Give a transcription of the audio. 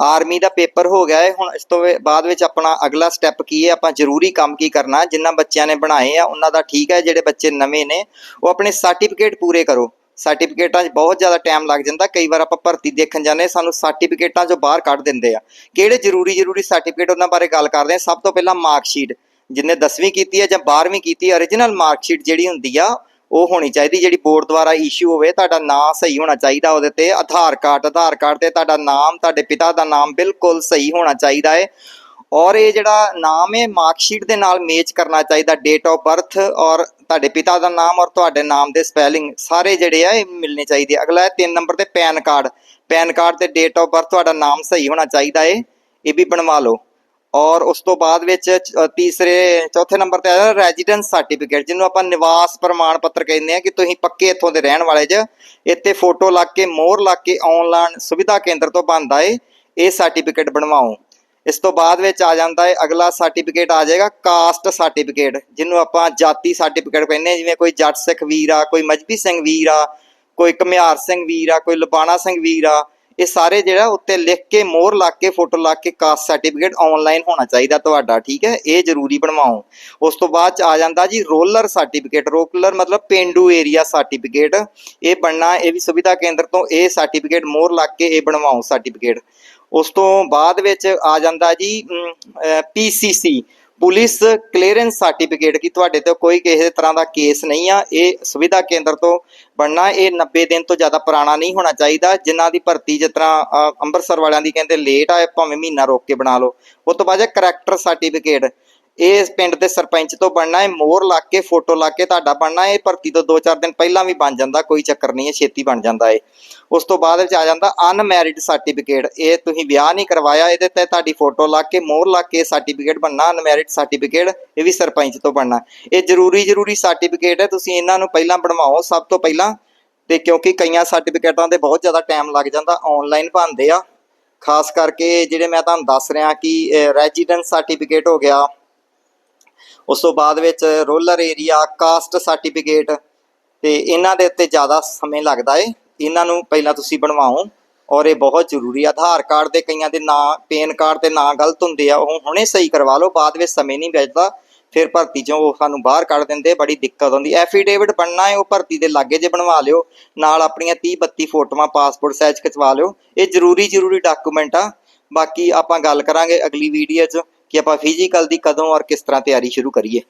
Army ਦਾ paper ਹੋ ਗਿਆ ਹੈ ਹੁਣ ਇਸ ਤੋਂ ਬਾਅਦ ਵਿੱਚ ਆਪਣਾ ਅਗਲਾ ਸਟੈਪ ਕੀ ਹੈ ਆਪਾਂ ਜ਼ਰੂਰੀ ਕੰਮ ਕੀ ਕਰਨਾ? ਹੈ? ਜਿਨ੍ਹਾਂ ਬੱਚਿਆਂ ਨੇ ਬਣਾਏ ਆ, ਉਹਨਾਂ ਦਾ ਠੀਕ ਹੈ ਜਿਹੜੇ ਬੱਚੇ ਨਵੇਂ ਨੇ, ਉਹ ਆਪਣੇ ਸਰਟੀਫਿਕੇਟ ਪੂਰੇ ਕਰੋ। ਸਰਟੀਫਿਕੇਟਾਂ 'ਚ ਬਹੁਤ ਜ਼ਿਆਦਾ ਟਾਈਮ ਲੱਗ ਜਾਂਦਾ। ਕਈ ਵਾਰ ਆਪਾਂ ਭਰਤੀ ਦੇਖਣ ਜਾਂਦੇ ਸਾਨੂੰ ਸਰਟੀਫਿਕੇਟਾਂ 'ਚੋਂ ਬਾਹਰ ਕੱਢ ਦਿੰਦੇ ਆ। ਕਿਹੜੇ ਜ਼ਰੂਰੀ ਜ਼ਰੂਰੀ ਸਰਟੀਫਿਕੇਟ ਉਹਨਾਂ ਬਾਰੇ ਗੱਲ ਕਰਦੇ ਹਾਂ ਸਭ ਤੋਂ ਪਹਿਲਾਂ ਮਾਰਕ ਸ਼ੀਟ ਜਿਨੇ 10ਵੀਂ ਕੀਤੀ ਹੈ ਜਾਂ 12ਵੀਂ ਕੀਤੀ ਹੈ origignal ਮਾਰਕ ਸ਼ੀਟ ਜਿਹੜੀ ਹੁੰਦੀ ਆ ਉਹ ਹੋਣੀ ਚਾਹੀਦੀ, ਜਿਹੜੀ ਬੋਰਡ ਦੁਆਰਾ ਇਸ਼ੂ ਹੋਵੇ, ਤੁਹਾਡਾ ਨਾਮ ਸਹੀ ਹੋਣਾ ਚਾਹੀਦਾ ਉਹਦੇ ਤੇ, ਆਧਾਰ ਕਾਰਡ ਆਧਾਰ ਕਾਰਡ ਤੇ ਤੁਹਾਡਾ ਨਾਮ, ਤੁਹਾਡੇ ਪਿਤਾ ਦਾ ਨਾਮ ਬਿਲਕੁਲ ਸਹੀ ਹੋਣਾ ਚਾਹੀਦਾ ਹੈ ਔਰ ਇਹ ਜਿਹੜਾ ਨਾਮ ਹੈ ਮਾਰਕਸ਼ੀਟ ਦੇ ਨਾਲ ਮੈਚ ਕਰਨਾ ਚਾਹੀਦਾ ਡੇਟ ਆਫ ਬਰਥ ਔਰ ਤੁਹਾਡੇ ਪਿਤਾ ਦਾ ਨਾਮ ਔਰ ਤੁਹਾਡੇ ਨਾਮ ਦੇ ਸਪੈਲਿੰਗ ਸਾਰੇ ਜਿਹੜੇ ਆ ਇਹ ਮਿਲਣੇ ਚਾਹੀਦੇ। ਆ। ਅਗਲਾ ਹੈ 3 ਨੰਬਰ ਤੇ ਪੈਨ ਕਾਰਡ। ਪੈਨ ਕਾਰਡ ਤੇ ਡੇਟ ਆਫ ਬਰਥ ਤੁਹਾਡਾ ਨਾਮ ਸਹੀ ਹੋਣਾ ਚਾਹੀਦਾ ਹੈ ਇਹ ਵੀ ਬਣਵਾ ਲਓ। ਔਰ ਉਸ ਤੋਂ ਬਾਅਦ ਵਿੱਚ ਤੀਸਰੇ, ਚੌਥੇ ਨੰਬਰ ਤੇ ਆਇਆ ਰੈਜ਼ੀਡੈਂਸ ਸਰਟੀਫਿਕੇਟ ਜਿਹਨੂੰ ਆਪਾਂ ਨਿਵਾਸ ਪ੍ਰਮਾਣ ਪੱਤਰ ਕਹਿੰਦੇ ਆ ਕਿ ਤੁਸੀਂ ਪੱਕੇ ਇੱਥੋਂ ਦੇ ਰਹਿਣ ਵਾਲੇ ਜੇ। ਇੱਥੇ ਫੋਟੋ ਲੱਗ ਕੇ, ਮੋਹਰ ਲੱਗ ਕੇ ਆਨਲਾਈਨ ਸੁਵਿਧਾ ਕੇਂਦਰ ਤੋਂ ਬਣਦਾ ਏ ਇਹ ਸਰਟੀਫਿਕੇਟ ਬਣਵਾਓ। ਇਸ ਤੋਂ ਬਾਅਦ ਵਿੱਚ ਆ ਜਾਂਦਾ ਹੈ, ਅਗਲਾ ਸਰਟੀਫਿਕੇਟ ਆ ਜਾਏਗਾ ਕਾਸਟ ਸਰਟੀਫਿਕੇਟ ਜਿਹਨੂੰ ਆਪਾਂ ਜਾਤੀ ਸਰਟੀਫਿਕੇਟ ਕਹਿੰਦੇ ਆ ਜਿਵੇਂ ਕੋਈ ਜੱਟ ਸਿੱਖ ਵੀਰ ਆ, ਕੋਈ ਮਜਬੀ ਸਿੰਘ ਵੀਰ ਆ, ਕੋਈ ਘਮਿਆਰ ਸਿੰਘ ਵੀਰ ਆ, ਕੋਈ ਲਬਾਣਾ ਸਿੰਘ ਵੀਰ ਆ ਇਹ ਸਾਰੇ ਜਿਹੜਾ ਉੱਤੇ ਲਿਖ ਕੇ, ਮੋਹਰ ਲਾ ਕੇ, ਫੋਟੋ ਲਾ ਕੇ ਕਾਸਟ ਸਰਟੀਫਿਕੇਟ ਆਨਲਾਈਨ ਹੋਣਾ ਚਾਹੀਦਾ ਤੁਹਾਡਾ, ਠੀਕ ਹੈ? ਇਹ ਜ਼ਰੂਰੀ ਬਣਵਾਓ। ਉਸ ਤੋਂ ਬਾਅਦ ਚ ਆ ਜਾਂਦਾ ਜੀ ਰੋਲਰ ਸਰਟੀਫਿਕੇਟ ਰੋਲਰ ਮਤਲਬ ਪਿੰਡੂ ਏਰੀਆ ਸਰਟੀਫਿਕੇਟ ਇਹ ਬਣਨਾ, ਇਹ ਵੀ ਸੁਵਿਧਾ ਕੇਂਦਰ ਤੋਂ ਇਹ ਸਰਟੀਫਿਕੇਟ ਮੋਹਰ ਲਾ ਕੇ ਇਹ ਬਣਵਾਓ ਸਰਟੀਫਿਕੇਟ ਉਸ ਤੋਂ ਬਾਅਦ ਵਿੱਚ ਆ ਜਾਂਦਾ ਜੀ ਪੀਸੀਸੀ ਪੁਲਿਸ ਕਲੀਅਰੈਂਸ ਸਰਟੀਫਿਕੇਟ ਕਿ ਤੁਹਾਡੇ ਤੇ ਕੋਈ ਕਿਸੇ ਤਰ੍ਹਾਂ ਦਾ ਕੇਸ ਨਹੀਂ ਆ। ਇਹ ਸੁਵਿਧਾ ਕੇਂਦਰ ਤੋਂ ਬਣਨਾ, ਇਹ 90 ਦਿਨ ਤੋਂ ਜ਼ਿਆਦਾ ਪੁਰਾਣਾ ਨਹੀਂ ਹੋਣਾ ਚਾਹੀਦਾ, ਜਿਨ੍ਹਾਂ ਦੀ ਭਰਤੀ ਜਿਸ ਤਰ੍ਹਾਂ ਅੰਮ੍ਰਿਤਸਰ ਵਾਲਿਆਂ ਦੀ ਕਹਿੰਦੇ ਲੇਟ ਆ ਭਾਵੇਂ ਮਹੀਨਾ ਰੋਕ ਕੇ ਬਣਾ ਲਓ। ਉਸ ਤੋਂ ਬਾਅਦ ਕਰੈਕਟਰ ਸਰਟੀਫਿਕੇਟ ਇਹ ਪਿੰਡ ਦੇ ਸਰਪੰਚ ਤੋਂ ਬਣਨਾ ਹੈ, ਮੋਹਰ ਲਾ ਕੇ, ਫੋਟੋ ਲਾ ਕੇ ਤੁਹਾਡਾ ਬਣਨਾ ਹੈ, ਇਹ ਭਰਤੀ ਤੋਂ 2-4 ਦਿਨ ਪਹਿਲਾਂ ਵੀ ਬਣ ਜਾਂਦਾ, ਕੋਈ ਚੱਕਰ ਨਹੀਂ ਹੈ, ਛੇਤੀ ਬਣ ਜਾਂਦਾ ਹੈ ਉਸ ਤੋਂ ਬਾਅਦ ਵਿੱਚ ਆ ਜਾਂਦਾ ਅਨਮੈਰਿਡ ਸਰਟੀਫਿਕੇਟ ਇਹ ਤੁਸੀਂ ਵਿਆਹ ਨਹੀਂ ਕਰਵਾਇਆ, ਇਹਦੇ ਤੇ ਤੁਹਾਡੀ ਫੋਟੋ ਲਾ ਕੇ, ਮੋਹਰ ਲਾ ਕੇ ਸਰਟੀਫਿਕੇਟ ਬਣਨਾ ਅਨਮੈਰਿਡ ਸਰਟੀਫਿਕੇਟ ਇਹ ਵੀ ਸਰਪੰਚ ਤੋਂ ਬਣਨਾ। ਇਹ ਜ਼ਰੂਰੀ ਜ਼ਰੂਰੀ ਸਰਟੀਫਿਕੇਟ ਹੈ, ਤੁਸੀਂ ਇਹਨਾਂ ਨੂੰ ਪਹਿਲਾਂ ਬਣਵਾਓ, ਸਭ ਤੋਂ ਪਹਿਲਾਂ, ਤੇ ਕਿਉਂਕਿ ਕਈਆਂ ਸਰਟੀਫਿਕੇਟਾਂ ਦੇ ਬਹੁਤ ਜ਼ਿਆਦਾ ਟਾਈਮ ਲੱਗ ਜਾਂਦਾ ਆਨਲਾਈਨ ਬਣਦੇ ਆ। ਖਾਸ ਕਰਕੇ ਜਿਹੜੇ ਮੈਂ ਤੁਹਾਨੂੰ ਦੱਸ ਰਿਹਾ ਕਿ ਰੈਜ਼ੀਡੈਂਸ ਸਰਟੀਫਿਕੇਟ ਹੋ ਗਿਆ ਉਸ ਤੋਂ ਬਾਅਦ ਵਿੱਚ ਰੋਲਰ ਏਰੀਆ ਕਾਸਟ ਸਰਟੀਫਿਕੇਟ ਤੇ ਇਹਨਾਂ ਦੇ ਉੱਤੇ ਜ਼ਿਆਦਾ ਸਮੇਂ ਲੱਗਦਾ ਏ। ਇਹਨਾਂ ਨੂੰ ਪਹਿਲਾਂ ਤੁਸੀਂ ਬਣਵਾਓ ਔਰ ਇਹ ਬਹੁਤ ਜ਼ਰੂਰੀ ਆਧਾਰ ਕਾਰਡ ਦੇ ਕਈਆਂ ਦੇ ਨਾਂ, ਪੈਨ ਕਾਰਡ ਤੇ ਨਾਂ ਗਲਤ ਹੁੰਦੇ ਆ, ਉਹ ਹੁਣੇ ਸਹੀ ਕਰਵਾ ਲਓ, ਬਾਅਦ ਵਿੱਚ ਸਮੇਂ ਨਹੀਂ ਬਚਦਾ। ਫਿਰ ਭਰਤੀ ਚੋਂ ਉਹ ਸਾਨੂੰ ਬਾਹਰ ਕੱਢ ਦਿੰਦੇ, ਬੜੀ ਦਿੱਕਤ ਹੁੰਦੀ ਐਫੀਡੇਵਿਟ ਬਣਨਾ ਹੈ ਉਹ ਭਰਤੀ ਦੇ ਲਾਗੇ ਜੇ ਬਣਵਾ ਲਿਓ। ਨਾਲ ਆਪਣੀਆਂ 30 32 ਫੋਟੋਆਂ, ਪਾਸਪੋਰਟ ਸਾਈਜ਼ ਖਿਚਵਾ ਲਿਓ। ਇਹ ਜ਼ਰੂਰੀ ਜ਼ਰੂਰੀ ਡਾਕੂਮੈਂਟ ਆ। ਬਾਕੀ ਆਪਾਂ ਗੱਲ ਕਰਾਂਗੇ ਅਗਲੀ ਵੀਡੀਓ 'ਚ। ਕਿ ਆਪਾਂ ਫਿਜ਼ੀਕਲ ਦੀ ਕਦੋਂ ਔਰ ਕਿਸ ਤਰ੍ਹਾਂ ਤਿਆਰੀ ਸ਼ੁਰੂ ਕਰੀਏ।